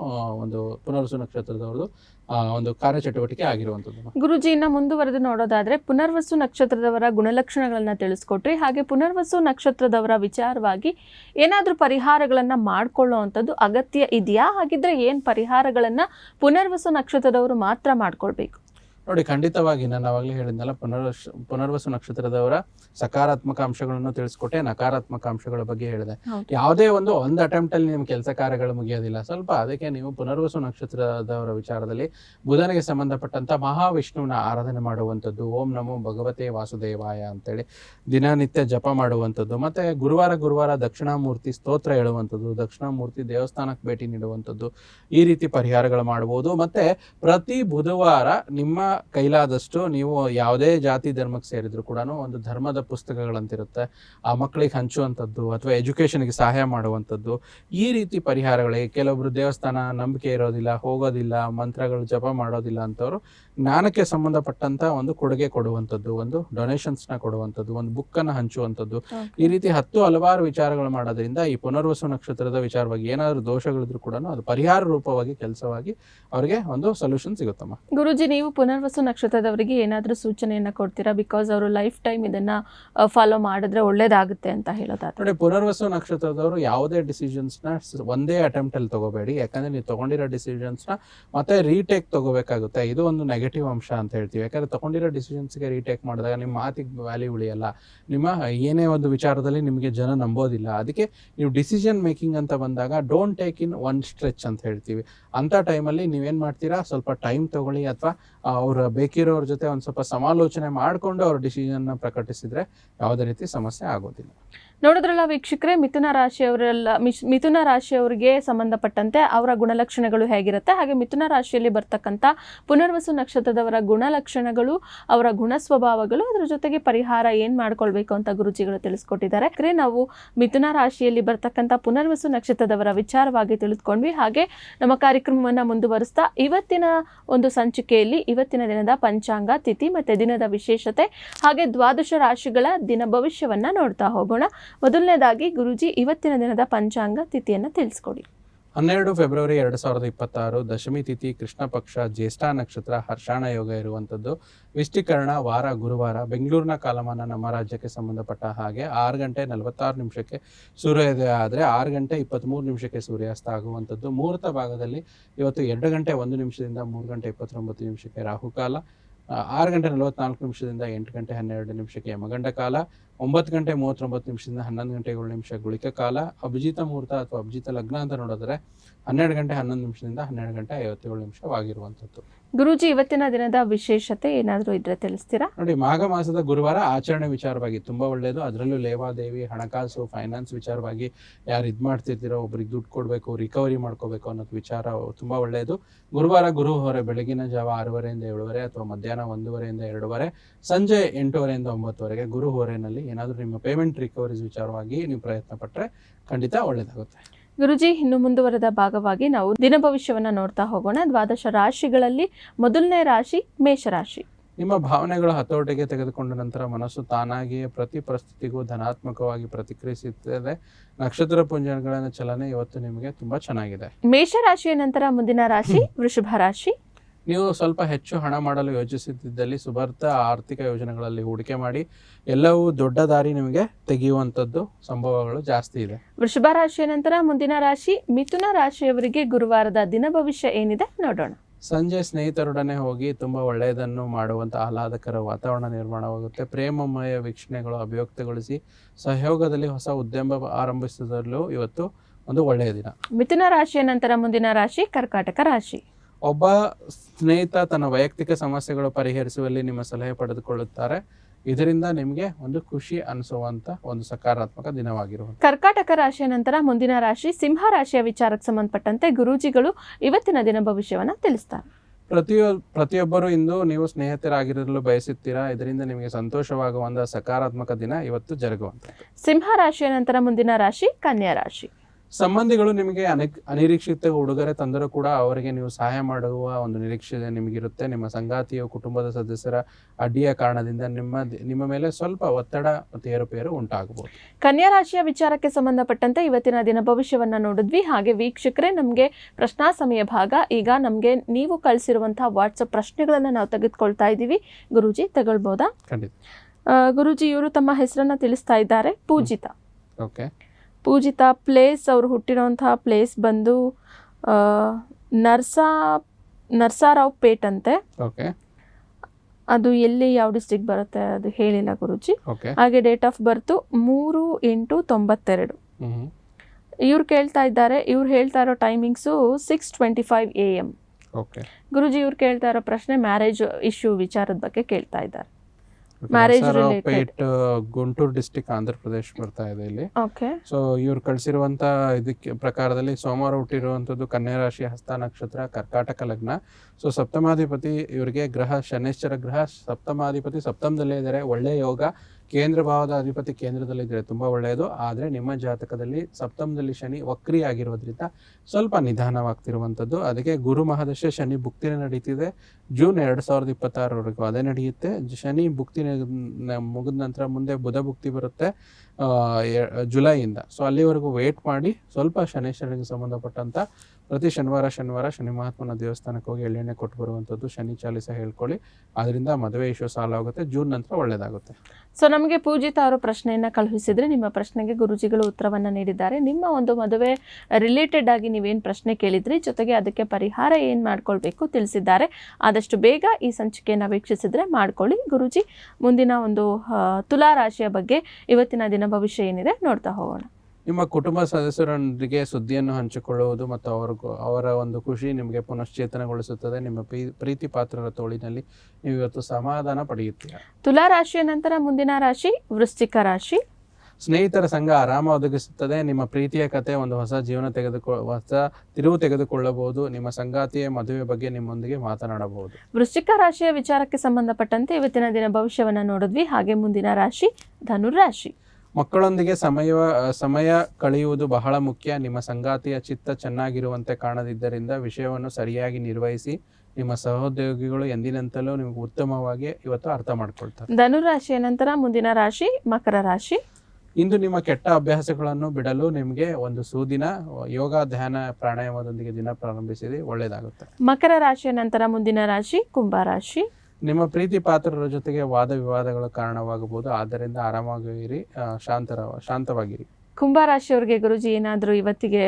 Speaker 2: ಒಂದು ಪುನರ್ವಸು ನಕ್ಷತ್ರದವ್ರದ್ದು ಒಂದು ಕಾರ್ಯಚಟುವಟಿಕೆ ಆಗಿರುವಂಥದ್ದು.
Speaker 1: ಗುರುಜಿ, ಇನ್ನ ಮುಂದುವರೆದು ನೋಡೋದಾದ್ರೆ ಪುನರ್ವಸು ನಕ್ಷತ್ರದವರ ಗುಣಲಕ್ಷಣಗಳನ್ನ ತಿಳಿಸ್ಕೊಟ್ರಿ. ಹಾಗೆ ಪುನರ್ವಸು ನಕ್ಷತ್ರದವರ ವಿಚಾರವಾಗಿ ಏನಾದ್ರೂ ಪರಿಹಾರಗಳನ್ನ ಮಾಡ್ಕೊಳ್ಳೋವಂಥದ್ದು ಅಗತ್ಯ ಇದೆಯಾ? ಹಾಗಿದ್ರೆ ಏನ್ ಪರಿಹಾರಗಳನ್ನ ಪುನರ್ವಸು ನಕ್ಷತ್ರದವರು ಮಾತ್ರ ಮಾಡ್ಕೊಳ್ಬೇಕು?
Speaker 2: ನೋಡಿ ಖಂಡಿತವಾಗಿ ನಾನು ಅವಾಗಲೇ ಹೇಳಿದ್ನಲ್ಲ ಪುನರ್ವಸ ಪುನರ್ವಸು ನಕ್ಷತ್ರದವರ ಸಕಾರಾತ್ಮಕ ಅಂಶಗಳನ್ನು ತಿಳಿಸ್ಕೊಟ್ಟೆ ನಕಾರಾತ್ಮಕ ಅಂಶಗಳ ಬಗ್ಗೆ ಹೇಳಿದೆ. ಯಾವುದೇ ಒಂದು ಒಂದು ಅಟೆಂಪ್ಟ್ ಅಲ್ಲಿ ನಿಮ್ಮ ಕೆಲಸ ಕಾರ್ಯಗಳು ಮುಗಿಯೋದಿಲ್ಲ. ಸ್ವಲ್ಪ ಅದಕ್ಕೆ ನೀವು ಪುನರ್ವಸು ನಕ್ಷತ್ರದವರ ವಿಚಾರದಲ್ಲಿ ಬುಧನಿಗೆ ಸಂಬಂಧಪಟ್ಟಂತ ಮಹಾವಿಷ್ಣುವಿನ ಆರಾಧನೆ ಮಾಡುವಂಥದ್ದು ಓಂ ನಮೋ ಭಗವತೆ ವಾಸುದೇವಾಯ ಅಂತೇಳಿ ದಿನನಿತ್ಯ ಜಪ ಮಾಡುವಂಥದ್ದು ಮತ್ತೆ ಗುರುವಾರ ಗುರುವಾರ ದಕ್ಷಿಣಾಮೂರ್ತಿ ಸ್ತೋತ್ರ ಹೇಳುವಂಥದ್ದು ದಕ್ಷಿಣಾಮೂರ್ತಿ ದೇವಸ್ಥಾನಕ್ಕೆ ಭೇಟಿ ನೀಡುವಂಥದ್ದು ಈ ರೀತಿ ಪರಿಹಾರಗಳು ಮಾಡಬಹುದು ಮತ್ತೆ ಪ್ರತಿ ಬುಧವಾರ ನಿಮ್ಮ ಕೈಲಾದಷ್ಟು ನೀವು ಯಾವುದೇ ಜಾತಿ ಧರ್ಮಕ್ಕೆ ಸೇರಿದ್ರು ಕೂಡ ಒಂದು ಧರ್ಮದ ಪುಸ್ತಕಗಳಂತಿರುತ್ತೆ. ಆ ಮಕ್ಕಳಿಗೆ ಹಂಚುವಂಥದ್ದು ಅಥವಾ ಎಜುಕೇಷನ್ಗೆ ಸಹಾಯ ಮಾಡುವಂಥದ್ದು ಈ ರೀತಿ ಪರಿಹಾರಗಳಿಗೆ ಕೆಲವೊಬ್ರು ದೇವಸ್ಥಾನ ನಂಬಿಕೆ ಇರೋದಿಲ್ಲ, ಹೋಗೋದಿಲ್ಲ, ಮಂತ್ರಗಳು ಜಪ ಮಾಡೋದಿಲ್ಲ ಅಂತವರು ಜ್ಞಾನಕ್ಕೆ ಸಂಬಂಧಪಟ್ಟಂತ ಒಂದು ಕೊಡುಗೆ ಕೊಡುವಂಥದ್ದು, ಒಂದು ಡೊನೇಷನ್ಸ್ನ ಕೊಡುವಂಥದ್ದು, ಒಂದು ಬುಕ್ಕನ್ನು ಹಂಚುವಂಥದ್ದು. ಈ ರೀತಿ ಹತ್ತು ಹಲವಾರು ವಿಚಾರಗಳು ಮಾಡೋದ್ರಿಂದ ಈ ಪುನರ್ವಸು ನಕ್ಷತ್ರದ ವಿಚಾರವಾಗಿ ಏನಾದರೂ ದೋಷಗಳಿದ್ರು ಕೂಡ ಅದು ಪರಿಹಾರ ರೂಪವಾಗಿ, ಕೆಲಸವಾಗಿ ಅವರಿಗೆ ಒಂದು ಸೊಲ್ಯೂಷನ್ ಸಿಗುತ್ತಮ್ಮ.
Speaker 1: ಗುರುಜಿ, ನೀವು ಪುನರ್ವಸು ನಕ್ಷತ್ರದವರಿಗೆ ಏನಾದರೂ ಸೂಚನೆಯನ್ನು ಕೊಡ್ತೀರಾ? ಬಿಕಾಸ್ ಅವರು ಲೈಫ್ ಟೈಮ್ ಇದನ್ನು ಫಾಲೋ ಮಾಡಿದ್ರೆ ಒಳ್ಳೇದಾಗುತ್ತೆ ಅಂತ ಹೇಳೋದಾದ್ರೆ.
Speaker 2: ನೋಡಿ, ಪುನರ್ವಸು ನಕ್ಷತ್ರದವರು ಯಾವುದೇ ಡಿಸಿಷನ್ಸ್ನ ಒಂದೇ ಅಟೆಂಪ್ಟಲ್ಲಿ ತಗೋಬೇಡಿ. ಯಾಕಂದ್ರೆ ನೀವು ತಗೊಂಡಿರೋ ಡಿಸಿಷನ್ಸ್ನ ಮತ್ತೆ ರೀಟೇಕ್ ತಗೋಬೇಕಾಗುತ್ತೆ. ಇದು ಒಂದು ನೆಗೆಟಿವ್ ಅಂಶ ಅಂತ ಹೇಳ್ತೀವಿ. ಯಾಕಂದರೆ ತೊಗೊಂಡಿರೋ ಡಿಸಿಷನ್ಸ್ಗೆ ರೀಟೇಕ್ ಮಾಡಿದಾಗ ನಿಮ್ಮ ಮಾತಿಗೆ ವ್ಯಾಲ್ಯೂ ಉಳಿಯಲ್ಲ. ನಿಮ್ಮ, ಏನೇ ಒಂದು ವಿಚಾರದಲ್ಲಿ ನಿಮಗೆ ಜನ ನಂಬೋದಿಲ್ಲ. ಅದಕ್ಕೆ ನೀವು ಡಿಸಿಷನ್ ಮೇಕಿಂಗ್ ಅಂತ ಬಂದಾಗ don't take in one stretch ಅಂತ ಹೇಳ್ತೀವಿ. ಅಂಥ ಟೈಮಲ್ಲಿ ನೀವೇನು ಮಾಡ್ತೀರಾ? ಸ್ವಲ್ಪ ಟೈಮ್ ತಗೊಳ್ಳಿ ಅಥವಾ ಬೇಕಿರೋರ ಜೊತೆ ಒಂದು ಸ್ವಲ್ಪ ಸಮಾಲೋಚನೆ ಮಾಡಿಕೊಂಡು ಅವ್ರ ಡಿಸಿಷನ್ ಪ್ರಕಟಿಸಿದ್ರೆ ಯಾವುದೇ ರೀತಿ ಸಮಸ್ಯೆ ಆಗೋದಿಲ್ಲ.
Speaker 1: ನೋಡಿದ್ರಲ್ಲ ವೀಕ್ಷಕರೇ, ಮಿಥುನ ರಾಶಿಯವರೆಲ್ಲ ಮಿಥುನ ರಾಶಿಯವರಿಗೆ ಸಂಬಂಧಪಟ್ಟಂತೆ ಅವರ ಗುಣಲಕ್ಷಣಗಳು ಹೇಗಿರುತ್ತೆ? ಹಾಗೆ ಮಿಥುನ ರಾಶಿಯಲ್ಲಿ ಬರ್ತಕ್ಕಂಥ ಪುನರ್ವಸು ನಕ್ಷತ್ರದವರ ಗುಣಲಕ್ಷಣಗಳು, ಅವರ ಗುಣ ಸ್ವಭಾವಗಳು ಅದರ ಜೊತೆಗೆ ಪರಿಹಾರ ಏನು ಮಾಡ್ಕೊಳ್ಬೇಕು ಅಂತ ಗುರುಜಿಗಳು ತಿಳಿಸ್ಕೊಟ್ಟಿದ್ದಾರೆ. ಕ್ರೆ ನಾವು ಮಿಥುನ ರಾಶಿಯಲ್ಲಿ ಬರ್ತಕ್ಕಂಥ ಪುನರ್ವಸು ನಕ್ಷತ್ರದವರ ವಿಚಾರವಾಗಿ ತಿಳಿದುಕೊಂಡ್ವಿ. ಹಾಗೆ ನಮ್ಮ ಕಾರ್ಯಕ್ರಮವನ್ನು ಮುಂದುವರಿಸ್ತಾ ಇವತ್ತಿನ ಒಂದು ಸಂಚಿಕೆಯಲ್ಲಿ, ಇವತ್ತಿನ ದಿನದ ಪಂಚಾಂಗ, ತಿಥಿ ಮತ್ತು ದಿನದ ವಿಶೇಷತೆ, ಹಾಗೆ ದ್ವಾದಶ ರಾಶಿಗಳ ದಿನ ಭವಿಷ್ಯವನ್ನು ನೋಡ್ತಾ ಹೋಗೋಣ. ಮೊದಲನೇದಾಗಿ ಗುರುಜಿ ಇವತ್ತಿನ ದಿನದ ಪಂಚಾಂಗ ತಿಥಿಯನ್ನು ತಿಳಿಸ್ಕೊಡಿ.
Speaker 2: ಹನ್ನೆರಡು ಫೆಬ್ರವರಿ ಎರಡು ಸಾವಿರದ ಇಪ್ಪತ್ತಾರು ದಶಮಿ ತಿಥಿ ಕೃಷ್ಣ ಪಕ್ಷ ಜ್ಯೇಷ್ಠ ನಕ್ಷತ್ರ ಹರ್ಷಾಣ ಯೋಗ ಇರುವಂಥದ್ದು ವಿಷ್ಟೀಕರಣ ವಾರ ಗುರುವಾರ ಬೆಂಗಳೂರಿನ ಕಾಲಮಾನ ನಮ್ಮ ರಾಜ್ಯಕ್ಕೆ ಸಂಬಂಧಪಟ್ಟ ಹಾಗೆ ಆರು ಗಂಟೆ ನಲವತ್ತಾರು ನಿಮಿಷಕ್ಕೆ ಸೂರ್ಯೋದಯ ಆದರೆ ಆರು ಗಂಟೆ ಇಪ್ಪತ್ತ್ಮೂರು ನಿಮಿಷಕ್ಕೆ ಸೂರ್ಯಾಸ್ತ ಆಗುವಂಥದ್ದು ಮುಹೂರ್ತ ಭಾಗದಲ್ಲಿ ಇವತ್ತು ಎರಡು ಗಂಟೆ ಒಂದು ನಿಮಿಷದಿಂದ ಮೂರು ಗಂಟೆ ಇಪ್ಪತ್ತೊಂಬತ್ತು ನಿಮಿಷಕ್ಕೆ ರಾಹುಕಾಲ, ಆರು ಗಂಟೆ ನಲವತ್ನಾಲ್ಕು ನಿಮಿಷದಿಂದ ಎಂಟು ಗಂಟೆ ಹನ್ನೆರಡು ನಿಮಿಷಕ್ಕೆ ಯಮಗಂಡ ಕಾಲ ಒಂಬತ್ತು ಗಂಟೆ ಮೂವತ್ತೊಂಬತ್ತು ನಿಮಿಷದಿಂದ ಹನ್ನೊಂದು ಗಂಟೆ ಏಳು ನಿಮಿಷ ಗುಳಿಕ ಕಾಲ, ಅಭಿಜಿತ ಮುಹೂರ್ತ ಅಥವಾ ಅಭಿಜಿತ ಲಗ್ನ ಅಂತ ನೋಡಿದ್ರೆ ಹನ್ನೆರಡು ಗಂಟೆ ಹನ್ನೊಂದು ನಿಮಿಷದಿಂದ ಹನ್ನೆರಡು ಗಂಟೆ ಐವತ್ತೇಳು ನಿಮಿಷವಾಗಿರುವಂಥದ್ದು.
Speaker 1: ಗುರುಜಿ ಇವತ್ತಿನ ದಿನದ ವಿಶೇಷತೆ ಏನಾದರೂ ಇದ್ರೆ ತಿಳಿಸ್ತೀರಾ?
Speaker 2: ನೋಡಿ ಮಾಘ ಮಾಸದ ಗುರುವಾರ ಆಚರಣೆ ವಿಚಾರವಾಗಿ ತುಂಬಾ ಒಳ್ಳೆಯದು ಅದರಲ್ಲೂ ಲೇವಾದೇವಿ ಹಣಕಾಸು ಫೈನಾನ್ಸ್ ವಿಚಾರವಾಗಿ ಯಾರು ಇದು ಮಾಡ್ತಿರ್ತೀರೋ ಒಬ್ರಿಗೆ ದುಡ್ಡು ಕೊಡಬೇಕು ರಿಕವರಿ ಮಾಡ್ಕೋಬೇಕು ಅನ್ನೋದು ವಿಚಾರ ತುಂಬಾ ಒಳ್ಳೆಯದು ಗುರುವಾರ ಗುರು ಹೊರೆ ಬೆಳಗಿನ ಜಾವ ಆರೂವರೆಯಿಂದ ಏಳುವರೆ ಅಥವಾ ಮಧ್ಯಾಹ್ನ ಒಂದೂವರೆಯಿಂದ ಎರಡೂವರೆ ಸಂಜೆ ಎಂಟೂವರೆಯಿಂದ ಒಂಬತ್ತುವರೆಗೆ ಗುರು ಹೊರೆಯಲ್ಲಿ ಏನಾದರೂ ನಿಮ್ಮ ಪೇಮೆಂಟ್ ರಿಕವರೀಸ್ ವಿಚಾರವಾಗಿ ನೀವು ಪ್ರಯತ್ನ ಪಟ್ಟರೆ ಖಂಡಿತ ಒಳ್ಳೆಯದಾಗುತ್ತೆ
Speaker 1: ಗುರುಜಿ ಇನ್ನು ಮುಂದುವರೆದ ಭಾಗವಾಗಿ ನಾವು ದಿನ ಭವಿಷ್ಯವನ್ನ ನೋಡ್ತಾ ಹೋಗೋಣ. ದ್ವಾದಶ ರಾಶಿಗಳಲ್ಲಿ ಮೊದಲನೇ ರಾಶಿ ಮೇಷರಾಶಿ
Speaker 2: ನಿಮ್ಮ ಭಾವನೆಗಳ ಹತೋಟಿಗೆ ತೆಗೆದುಕೊಂಡ ನಂತರ ಮನಸ್ಸು ತಾನಾಗಿಯೇ ಪ್ರತಿ ಪರಿಸ್ಥಿತಿಗೂ ಧನಾತ್ಮಕವಾಗಿ ಪ್ರತಿಕ್ರಿಯಿಸುತ್ತದೆ. ನಕ್ಷತ್ರ ಪುಂಜಗಳ ಚಲನೆ ಇವತ್ತು ನಿಮಗೆ ತುಂಬಾ ಚೆನ್ನಾಗಿದೆ.
Speaker 1: ಮೇಷರಾಶಿಯ ನಂತರ ಮುಂದಿನ ರಾಶಿ [LAUGHS] ವೃಷಭ ರಾಶಿ.
Speaker 2: ನೀವು ಸ್ವಲ್ಪ ಹೆಚ್ಚು ಹಣ ಮಾಡಲು ಯೋಚಿಸುತ್ತಿದ್ದಲ್ಲಿ ಸುಭರ್ತ ಆರ್ಥಿಕ ಯೋಜನೆಗಳಲ್ಲಿ ಹೂಡಿಕೆ ಮಾಡಿ ಎಲ್ಲವೂ ದೊಡ್ಡ ದಾರಿ ನಿಮಗೆ ತೆಗೆಯುವಂಥದ್ದು ಸಂಭವಗಳು ಜಾಸ್ತಿ ಇದೆ.
Speaker 1: ವೃಷಭ ರಾಶಿಯ ನಂತರ ಮುಂದಿನ ರಾಶಿ ಮಿಥುನ ರಾಶಿಯವರಿಗೆ ಗುರುವಾರದ ದಿನ ಭವಿಷ್ಯ ಏನಿದೆ ನೋಡೋಣ.
Speaker 2: ಸಂಜೆ ಸ್ನೇಹಿತರೊಡನೆ ಹೋಗಿ ತುಂಬಾ ಒಳ್ಳೆಯದನ್ನು ಮಾಡುವಂತಹ ಆಹ್ಲಾದಕರ ವಾತಾವರಣ ನಿರ್ಮಾಣವಾಗುತ್ತೆ. ಪ್ರೇಮಮಯ ವೀಕ್ಷಣೆಗಳು ಅಭಿವ್ಯಕ್ತಗೊಳಿಸಿ ಸಹಯೋಗದಲ್ಲಿ ಹೊಸ ಉದ್ಯಮ ಆರಂಭಿಸುವುದರಲ್ಲೂ ಇವತ್ತು ಒಂದು ಒಳ್ಳೆಯ ದಿನ.
Speaker 1: ಮಿಥುನ ರಾಶಿಯ ನಂತರ ಮುಂದಿನ ರಾಶಿ ಕರ್ಕಾಟಕ ರಾಶಿ.
Speaker 2: ಒಬ್ಬ ಸ್ನೇಹಿತ ತನ್ನ ವೈಯಕ್ತಿಕ ಸಮಸ್ಯೆಗಳು ಪರಿಹರಿಸುವಲ್ಲಿ ನಿಮ್ಮ ಸಲಹೆ ಪಡೆದುಕೊಳ್ಳುತ್ತಾರೆ. ಇದರಿಂದ ನಿಮಗೆ ಒಂದು ಖುಷಿ ಅನಿಸುವಂತ ಒಂದು ಸಕಾರಾತ್ಮಕ ದಿನವಾಗಿರುವಂತ
Speaker 1: ಕರ್ಕಾಟಕ ರಾಶಿಯ ನಂತರ ಮುಂದಿನ ರಾಶಿ ಸಿಂಹ ರಾಶಿಯ ವಿಚಾರಕ್ಕೆ ಸಂಬಂಧಪಟ್ಟಂತೆ ಗುರೂಜಿಗಳು ಇವತ್ತಿನ ದಿನ ಭವಿಷ್ಯವನ್ನ ತಿಳಿಸ್ತಾರೆ.
Speaker 2: ಪ್ರತಿಯೊ ಪ್ರತಿಯೊಬ್ಬರು ಇಂದು ನೀವು ಸ್ನೇಹಿತರಾಗಿರಲು ಬಯಸುತ್ತೀರಾ? ಇದರಿಂದ ನಿಮಗೆ ಸಂತೋಷವಾಗುವಂತಹ ಸಕಾರಾತ್ಮಕ ದಿನ ಇವತ್ತು ಜರುಗುವಂತ
Speaker 1: ಸಿಂಹ ರಾಶಿಯ ನಂತರ ಮುಂದಿನ ರಾಶಿ ಕನ್ಯಾ ರಾಶಿ.
Speaker 2: ಸಂಬಂಧಿಗಳು ನಿಮಗೆ ಅನಿ ಅನಿರೀಕ್ಷಿತ ಉಡುಗೊರೆ ತಂದರೂ ಕೂಡ ಅವರಿಗೆ ನೀವು ಸಹಾಯ ಮಾಡುವ ಒಂದು ನಿರೀಕ್ಷೆ ನಿಮಗಿರುತ್ತೆ. ನಿಮ್ಮ ಸಂಗಾತಿಯ ಕುಟುಂಬದ ಸದಸ್ಯರ ಅಡ್ಡಿಯ ಕಾರಣದಿಂದ ನಿಮ್ಮ ನಿಮ್ಮ ಮೇಲೆ ಸ್ವಲ್ಪ ಒತ್ತಡ ಮತ್ತು ಏರುಪೇರು ಉಂಟಾಗಬಹುದು.
Speaker 1: ಕನ್ಯಾ ರಾಶಿಯ ವಿಚಾರಕ್ಕೆ ಸಂಬಂಧಪಟ್ಟಂತೆ ಇವತ್ತಿನ ದಿನ ಭವಿಷ್ಯವನ್ನ ನೋಡಿದ್ವಿ. ಹಾಗೆ ವೀಕ್ಷಕರೇ ನಮಗೆ ಪ್ರಶ್ನಾ ಸಮಯ ಭಾಗ. ಈಗ ನಮಗೆ ನೀವು ಕಳಿಸಿರುವಂತಹ ವಾಟ್ಸಪ್ ಪ್ರಶ್ನೆಗಳನ್ನ ನಾವು ತೆಗೆದುಕೊಳ್ತಾ ಇದ್ದೀವಿ. ಗುರುಜಿ ತಗೊಳ್ಬೋದಾ?
Speaker 2: ಖಂಡಿತ.
Speaker 1: ಗುರುಜಿ ಗುರೂಜಿ ಇವರು ತಮ್ಮ ಹೆಸರನ್ನ ತಿಳಿಸ್ತಾ ಇದ್ದಾರೆ. ಪೂಜಿತ.
Speaker 2: ಓಕೆ.
Speaker 1: ಪೂಜಿತ ಪ್ಲೇಸ್ ಅವರು ಹುಟ್ಟಿರೋಂತಹ ಪ್ಲೇಸ್ ಬಂದು ನರ್ಸಾ ನರ್ಸಾರಾವ್ ಪೇಟ್ ಅಂತೆ
Speaker 2: ಓಕೆ
Speaker 1: ಅದು ಎಲ್ಲಿ ಯಾವ ಡಿಸ್ಟಿಕ್ ಬರುತ್ತೆ ಅದು ಹೇಳಿಲ್ಲ ಗುರುಜಿ. ಹಾಗೆ ಡೇಟ್ ಆಫ್ ಬರ್ತು ಮೂರು ಎಂಟು ತೊಂಬತ್ತೆರಡು. ಇವ್ರು ಕೇಳ್ತಾ ಇದ್ದಾರೆ ಇವ್ರು ಹೇಳ್ತಾ ಇರೋ timings six twenty five A
Speaker 2: M
Speaker 1: Guruji ಇವ್ರು ಕೇಳ್ತಾ ಇರೋ ಪ್ರಶ್ನೆ ಮ್ಯಾರೇಜ್ ಇಶ್ಯೂ ವಿಚಾರದ ಬಗ್ಗೆ ಕೇಳ್ತಾ ಇದ್ದಾರೆ. Related.
Speaker 2: ಪೇಟ್ ಗುಂಟೂರು ಡಿಸ್ಟಿಕ್ ಆಂಧ್ರ ಪ್ರದೇಶ್ ಬರ್ತಾ ಇದೆ ಇಲ್ಲಿ.
Speaker 1: ಓಕೆ
Speaker 2: ಸೊ ಇವ್ರು ಕಳಿಸಿರುವಂತ ಇದಕ್ಕೆ ಪ್ರಕಾರದಲ್ಲಿ ಸೋಮವಾರ ಹುಟ್ಟಿರುವಂತದ್ದು ಕನ್ಯಾ ರಾಶಿ ಹಸ್ತ ನಕ್ಷತ್ರ ಕರ್ಕಾಟಕ ಲಗ್ನ. ಸೊ ಸಪ್ತಮಾಧಿಪತಿ ಇವರಿಗೆ ಗ್ರಹ ಶನೇಶ್ವರ ಗ್ರಹ ಸಪ್ತಮಾಧಿಪತಿ ಸಪ್ತಮದಲ್ಲೇ ಇದ್ದಾರೆ ಒಳ್ಳೆ ಯೋಗ. ಕೇಂದ್ರ ಭಾವದ ಅಧಿಪತಿ ಕೇಂದ್ರದಲ್ಲಿದ್ದರೆ ತುಂಬಾ ಒಳ್ಳೆಯದು. ಆದರೆ ನಿಮ್ಮ ಜಾತಕದಲ್ಲಿ ಸಪ್ತಮದಲ್ಲಿ ಶನಿ ವಕ್ರಿ ಆಗಿರೋದ್ರಿಂದ ಸ್ವಲ್ಪ ನಿಧಾನವಾಗ್ತಿರುವಂಥದ್ದು. ಅದಕ್ಕೆ ಗುರು ಮಹಾದಶ ಶನಿ ಭುಕ್ತಿನೇ ನಡೀತಿದೆ. ಜೂನ್ ಎರಡು ಸಾವಿರದ ಇಪ್ಪತ್ತಾರವರೆಗೂ ಅದೇ ನಡೆಯುತ್ತೆ. ಶನಿ ಭುಕ್ತಿ ಮುಗಿದ ನಂತರ ಮುಂದೆ ಬುಧ ಭುಕ್ತಿ ಬರುತ್ತೆ ಜುಲೈಯಿಂದ. ಸೊ ಅಲ್ಲಿವರೆಗೂ ವೇಟ್ ಮಾಡಿ ಸ್ವಲ್ಪ ಶನೇಶ್ವರನಿಗೆ ಸಂಬಂಧಪಟ್ಟಂತ ಪ್ರತಿ ಶನಿವಾರ ಶನಿವಾರ ಶನಿ ಮಹಾತ್ಮನ ದೇವಸ್ಥಾನಕ್ಕೆ ಹೋಗಿ ಎಳ್ಳೆಣ್ಣೆ ಕೊಟ್ಟು ಬರುವಂಥದ್ದು ಶನಿ ಚಾಲಿಸ ಹೇಳ್ಕೊಳ್ಳಿ. ಅದರಿಂದ ಮದುವೆ ಇಶ್ಯೂ ಸಾಲ ಆಗುತ್ತೆ. ಜೂನ್ ನಂತರ ಒಳ್ಳೆಯದಾಗುತ್ತೆ
Speaker 1: ಸೊ ನಮಗೆ ಪೂಜಿತ ಅವರು ಪ್ರಶ್ನೆಯನ್ನ ಕಳುಹಿಸಿದ್ರೆ ನಿಮ್ಮ ಪ್ರಶ್ನೆಗೆ ಗುರುಜಿಗಳು ಉತ್ತರವನ್ನು ನೀಡಿದ್ದಾರೆ. ನಿಮ್ಮ ಒಂದು ಮದುವೆ ರಿಲೇಟೆಡ್ ಆಗಿ ನೀವೇನು ಪ್ರಶ್ನೆ ಕೇಳಿದ್ರಿ, ಜೊತೆಗೆ ಅದಕ್ಕೆ ಪರಿಹಾರ ಏನು ಮಾಡ್ಕೊಳ್ಬೇಕು ತಿಳಿಸಿದ್ದಾರೆ. ಆದಷ್ಟು ಬೇಗ ಈ ಸಂಚಿಕೆಯನ್ನು ವೀಕ್ಷಿಸಿದ್ರೆ ಮಾಡ್ಕೊಳ್ಳಿ. ಗುರುಜಿ, ಮುಂದಿನ ಒಂದು ತುಲಾ ರಾಶಿಯ ಬಗ್ಗೆ ಇವತ್ತಿನ ದಿನ ಭವಿಷ್ಯ ಏನಿದೆ ನೋಡ್ತಾ ಹೋಗೋಣ.
Speaker 2: ನಿಮ್ಮ ಕುಟುಂಬ ಸದಸ್ಯರೊಂದಿಗೆ ಸುದ್ದಿಯನ್ನು ಹಂಚಿಕೊಳ್ಳುವುದು ಮತ್ತು ಅವರ ಅವರ ಒಂದು ಖುಷಿ ನಿಮಗೆ ಪುನಶ್ಚೇತನಗೊಳಿಸುತ್ತದೆ. ನಿಮ್ಮ ಪ್ರೀ- ಪ್ರೀತಿ ಪಾತ್ರರ ತೋಳಿನಲ್ಲಿ ನೀವು ಇವತ್ತು ಸಮಾಧಾನ ಪಡೆಯುತ್ತೀರಾ?
Speaker 1: ತುಲಾ ರಾಶಿಯ ನಂತರ ಮುಂದಿನ ರಾಶಿ ವೃಶ್ಚಿಕ ರಾಶಿ.
Speaker 2: ಸ್ನೇಹಿತರ ಸಂಘ ಆರಾಮ ಒದಗಿಸುತ್ತದೆ. ನಿಮ್ಮ ಪ್ರೀತಿಯ ಕತೆ ಒಂದು ಹೊಸ ಜೀವನ ತೆಗೆದುಕೊ ಹೊಸ ತಿರುವು ತೆಗೆದುಕೊಳ್ಳಬಹುದು. ನಿಮ್ಮ ಸಂಗಾತಿಯ ಮದುವೆ ಬಗ್ಗೆ ನಿಮ್ಮೊಂದಿಗೆ ಮಾತನಾಡಬಹುದು.
Speaker 1: ವೃಶ್ಚಿಕ ರಾಶಿಯ ವಿಚಾರಕ್ಕೆ ಸಂಬಂಧಪಟ್ಟಂತೆ ಇವತ್ತಿನ ದಿನ ಭವಿಷ್ಯವನ್ನು ನೋಡಿದ್ವಿ. ಹಾಗೆ ಮುಂದಿನ ರಾಶಿ ಧನುರಾಶಿ
Speaker 2: ಮಕ್ಕಳೊಂದಿಗೆ ಸಮಯ ಸಮಯ ಕಳೆಯುವುದು ಬಹಳ ಮುಖ್ಯ. ನಿಮ್ಮ ಸಂಗಾತಿಯ ಚಿತ್ತ ಚೆನ್ನಾಗಿರುವಂತೆ ಕಾಣದಿದ್ದರಿಂದ ವಿಷಯವನ್ನು ಸರಿಯಾಗಿ ನಿರ್ವಹಿಸಿ ನಿಮ್ಮ ಸಹೋದ್ಯೋಗಿಗಳು ಎಂದಿನಂತಲೂ ನಿಮಗೆ ಉತ್ತಮವಾಗಿ ಇವತ್ತು ಅರ್ಥ ಮಾಡ್ಕೊಳ್ತಾರೆ.
Speaker 1: ಧನುರಾಶಿಯ ನಂತರ ಮುಂದಿನ ರಾಶಿ ಮಕರ ರಾಶಿ.
Speaker 2: ಇಂದು ನಿಮ್ಮ ಕೆಟ್ಟ ಅಭ್ಯಾಸಗಳನ್ನು ಬಿಡಲು ನಿಮಗೆ ಒಂದು ಸುದಿನ ಯೋಗ ಧ್ಯಾನ ಪ್ರಾಣಾಯಾಮದೊಂದಿಗೆ ದಿನ ಪ್ರಾರಂಭಿಸಿದೆ ಒಳ್ಳೆಯದಾಗುತ್ತೆ.
Speaker 1: ಮಕರ ರಾಶಿಯ ನಂತರ ಮುಂದಿನ ರಾಶಿ ಕುಂಭ ರಾಶಿ.
Speaker 2: ನಿಮ್ಮ ಪ್ರೀತಿ ಪಾತ್ರರ ಜೊತೆಗೆ ವಾದ ವಿವಾದಗಳು ಕಾರಣವಾಗಬಹುದು. ಆದ್ದರಿಂದ ಆರಾಮಾಗಿರಿ ಶಾಂತರ ಶಾಂತವಾಗಿರಿ.
Speaker 1: ಕುಂಭ ರಾಶಿಯವರಿಗೆ ಗುರುಜಿ ಏನಾದರೂ ಇವತ್ತಿಗೆ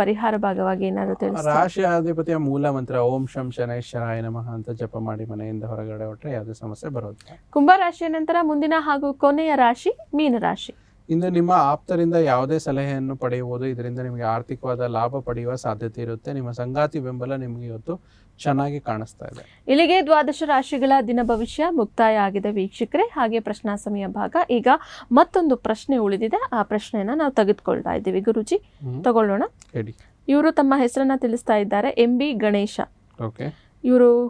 Speaker 1: ಪರಿಹಾರ ಭಾಗವಾಗಿ ಏನಾದರೂ ತಿಳಿಸ್ತಾರೆ?
Speaker 2: ರಾಶಿ ಅಧಿಪತಿಯ ಮೂಲ ಮಂತ್ರ ಓಂ ಶಂ ಶನೈಶ್ವರಾಯ ನಮಃ ಅಂತ ಜಪ ಮಾಡಿ ಮನೆಯಿಂದ ಹೊರಗಡೆ ಹೊಟ್ಟರೆ ಯಾವುದೇ ಸಮಸ್ಯೆ ಬರೋದು
Speaker 1: ಕುಂಭ ರಾಶಿಯ ನಂತರ ಮುಂದಿನ ಹಾಗೂ ಕೊನೆಯ ರಾಶಿ ಮೀನ ರಾಶಿ
Speaker 2: ಇಂದು ನಿಮ್ಮ ಆಪ್ತರಿಂದ ಯಾವುದೇ ಸಲಹೆಯನ್ನು ಪಡೆಯುವುದು ಇದರಿಂದ ನಿಮಗೆ ಆರ್ಥಿಕವಾದ ಲಾಭ ಪಡೆಯುವ ಸಾಧ್ಯತೆ ಇರುತ್ತೆ. ನಿಮ್ಮ ಸಂಗಾತಿ ಬೆಂಬಲ ನಿಮಗೆ ಇವತ್ತು ಚೆನ್ನಾಗಿ ಕಾಣಿಸ್ತಾ ಇದೆ.
Speaker 1: ಇಲ್ಲಿಗೆ ದ್ವಾದಶ ರಾಶಿಗಳ ದಿನ ಭವಿಷ್ಯ ಮುಕ್ತಾಯ ಆಗಿದೆ ವೀಕ್ಷಕರೇ. ಹಾಗೆ ಪ್ರಶ್ನಾ ಸಮಯ ಭಾಗ. ಈಗ ಮತ್ತೊಂದು ಪ್ರಶ್ನೆ ಉಳಿದಿದೆ. ಆ ಪ್ರಶ್ನೆಯನ್ನ ನಾವು ತೆಗೆದುಕೊಳ್ತಾ ಇದ್ದೀವಿ. ಗುರುಜಿ ತಗೊಳ್ಳೋಣ.
Speaker 2: ಹೇಳಿ.
Speaker 1: ಇವರು ತಮ್ಮ ಹೆಸರನ್ನ ತಿಳಿಸ್ತಾ ಇದ್ದಾರೆ. M B Ganesha.
Speaker 2: ಓಕೆ.
Speaker 1: ಇವರು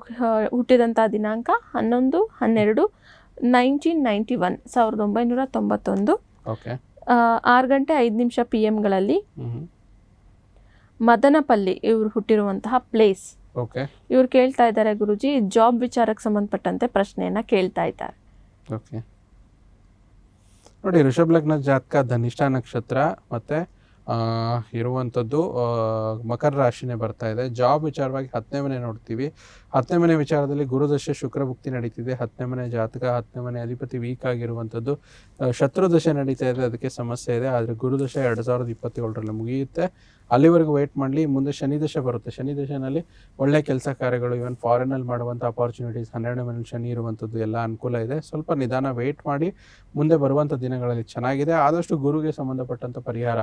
Speaker 1: ಹುಟ್ಟಿದಂಥ ದಿನಾಂಕ ಹನ್ನೊಂದು ಹನ್ನೆರಡು ನೈನ್ಟೀನ್ ನೈಂಟಿ ಒನ್ ಸಾವಿರದ ಒಂಬೈನೂರ ತೊಂಬತ್ತೊಂದು. ಆರು ಗಂಟೆ ಐದು ನಿಮಿಷ ಪಿ ಎಮ್ಗಳಲ್ಲಿ ಮದನಪಲ್ಲಿ ಇವರು ಹುಟ್ಟಿರುವಂತಹ ಪ್ಲೇಸ್
Speaker 2: ಓಕೆ
Speaker 1: ಇವ್ರು ಕೇಳ್ತಾ ಇದ್ದಾರೆ ಗುರುಜಿ ಜಾಬ್ ವಿಚಾರಕ್ಕೆ ಸಂಬಂಧಪಟ್ಟಂತೆ ಪ್ರಶ್ನೆಯನ್ನ ಕೇಳ್ತಾ ಇದ್ದಾರೆ.
Speaker 2: ಓಕೆ ನೋಡಿ ಋಷಭ ಲಗ್ನ ಜಾತಕ ಧನಿಷ್ಠ ನಕ್ಷತ್ರ ಮತ್ತೆ ಇರುವಂಥದ್ದು ಮಕರ ರಾಶಿನೇ ಬರ್ತಾ ಇದೆ. ಜಾಬ್ ವಿಚಾರವಾಗಿ ಹತ್ತನೇ ಮನೆ ನೋಡ್ತೀವಿ. ಹತ್ತನೇ ಮನೆ ವಿಚಾರದಲ್ಲಿ ಗುರುದಶೆ, ಶುಕ್ರ ಭುಕ್ತಿ ನಡೀತಿದೆ. ಹತ್ತನೇ ಮನೆ ಜಾತಕ, ಹತ್ತನೇ ಮನೆ ಅಧಿಪತಿ ವೀಕ್ ಆಗಿರುವಂಥದ್ದು. ಶತ್ರುದಶೆ ಶತ್ರು ದಶೆ ನಡೀತಾ ಇದೆ, ಅದಕ್ಕೆ ಸಮಸ್ಯೆ ಇದೆ. ಆದರೆ ಗುರುದಶೆ ಎರಡು ಸಾವಿರದ ಇಪ್ಪತ್ತೇಳರಲ್ಲಿ ಮುಗಿಯುತ್ತೆ. ಅಲ್ಲಿವರೆಗೂ ವೇಟ್ ಮಾಡಲಿ. ಮುಂದೆ ಶನಿ ದಶೆ ಬರುತ್ತೆ. ಶನಿ ದಶೆನಲ್ಲಿ ಒಳ್ಳೆ ಕೆಲಸ ಕಾರ್ಯಗಳು ಇವನ್ ಫಾರಿನಲ್ಲಿ ಮಾಡುವಂಥ ಅಪಾರ್ಚುನಿಟೀಸ್ ಹನ್ನೆರಡು ಮನೇಲಿ ಶನಿ ಇರುವಂಥದ್ದು ಎಲ್ಲ ಅನುಕೂಲ ಇದೆ. ಸ್ವಲ್ಪ ನಿಧಾನ ವೇಟ್ ಮಾಡಿ. ಮುಂದೆ ಬರುವಂಥ ದಿನಗಳಲ್ಲಿ ಚೆನ್ನಾಗಿದೆ. ಆದಷ್ಟು ಗುರುಗೆ ಸಂಬಂಧಪಟ್ಟಂಥ ಪರಿಹಾರ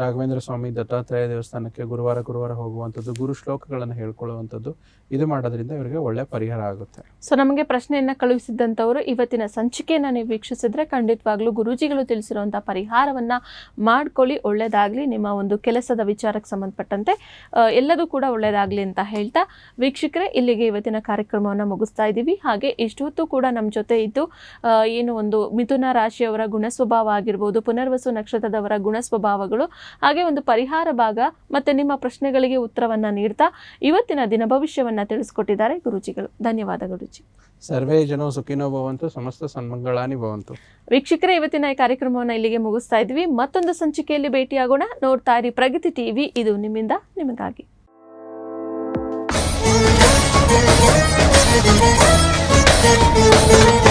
Speaker 2: ರಾಘವೇಂದ್ರ ಸ್ವಾಮಿ ದತ್ತಾತ್ರೇಯ ದೇವಸ್ಥಾನಕ್ಕೆ ಗುರುವಾರ ಗುರುವಾರ ಹೋಗುವಂಥದ್ದು, ಗುರು ಶ್ಲೋಕಗಳನ್ನು ಹೇಳ್ಕೊಳ್ಳುವಂಥದ್ದು, ಇದು ಮಾಡೋದ್ರಿಂದ ಇವರಿಗೆ ಒಳ್ಳೆ ಪರಿಹಾರ ಆಗುತ್ತೆ.
Speaker 1: ಸೊ ನಮಗೆ ಪ್ರಶ್ನೆಯನ್ನು ಕಳುಹಿಸಿದ್ದಂಥವರು ಇವತ್ತಿನ ಸಂಚಿಕೆಯನ್ನು ನೀವು ವೀಕ್ಷಿಸಿದ್ರೆ ಖಂಡಿತವಾಗ್ಲೂ ಗುರೂಜಿಗಳು ತಿಳಿಸಿರುವಂಥ ಪರಿಹಾರವನ್ನ ಮಾಡ್ಕೊಳ್ಳಿ ಒಳ್ಳೆಯದಾಗಲಿ ನಿಮ್ಮ ಒಂದು ಕೆಲಸದ ವಿಚಾರಕ್ಕೆ ಸಂಬಂಧಪಟ್ಟಂತೆ ಎಲ್ಲದೂ ಕೂಡ ಒಳ್ಳೆಯದಾಗಲಿ ಅಂತ ಹೇಳ್ತಾ ವೀಕ್ಷಕರೇ, ಇಲ್ಲಿಗೆ ಇವತ್ತಿನ ಕಾರ್ಯಕ್ರಮವನ್ನು ಮುಗಿಸ್ತಾ ಇದ್ದೀವಿ. ಹಾಗೆ ಇಷ್ಟೊತ್ತು ಕೂಡ ನಮ್ಮ ಜೊತೆ ಇದ್ದು ಏನು ಒಂದು ಮಿಥುನ ರಾಶಿಯವರ ಗುಣ ಸ್ವಭಾವ ಆಗಿರ್ಬೋದು, ಪುನರ್ವಸು ನಕ್ಷತ್ರದವರ ಗುಣ ಸ್ವಭಾವಗಳು ಹಾಗೆ ಒಂದು ಪರಿಹಾರ ಭಾಗ ಮತ್ತೆ ನಿಮ್ಮ ಪ್ರಶ್ನೆಗಳಿಗೆ ಉತ್ತರವನ್ನ ನೀಡ್ತಾ ಇವತ್ತಿನ ದಿನ ಭವಿಷ್ಯವನ್ನ ತಿಳಿಸ್ಕೊಟ್ಟಿದ್ದಾರೆ ಗುರುಜಿಗಳು. ಧನ್ಯವಾದ ಗುರುಜಿ.
Speaker 2: ಸರ್ವೇ ಜನೋ ಸುಖಿನೋ ಭವಂತು ಸಮಸ್ತ ಸನ್ಮಂಗಳಾನಿ ಭವಂತು.
Speaker 1: ವೀಕ್ಷಕರೇ ಇವತ್ತಿನ ಈ ಕಾರ್ಯಕ್ರಮವನ್ನು ಇಲ್ಲಿಗೆ ಮುಗಿಸ್ತಾ ಇದ್ವಿ. ಮತ್ತೊಂದು ಸಂಚಿಕೆಯಲ್ಲಿ ಭೇಟಿಯಾಗೋಣ. ನೋಡ್ತಾ ಇರಿ ಪ್ರಗತಿ ಟಿವಿ. ಇದು ನಿಮ್ಮಿಂದ ನಿಮಗಾಗಿ.
Speaker 3: Thank you.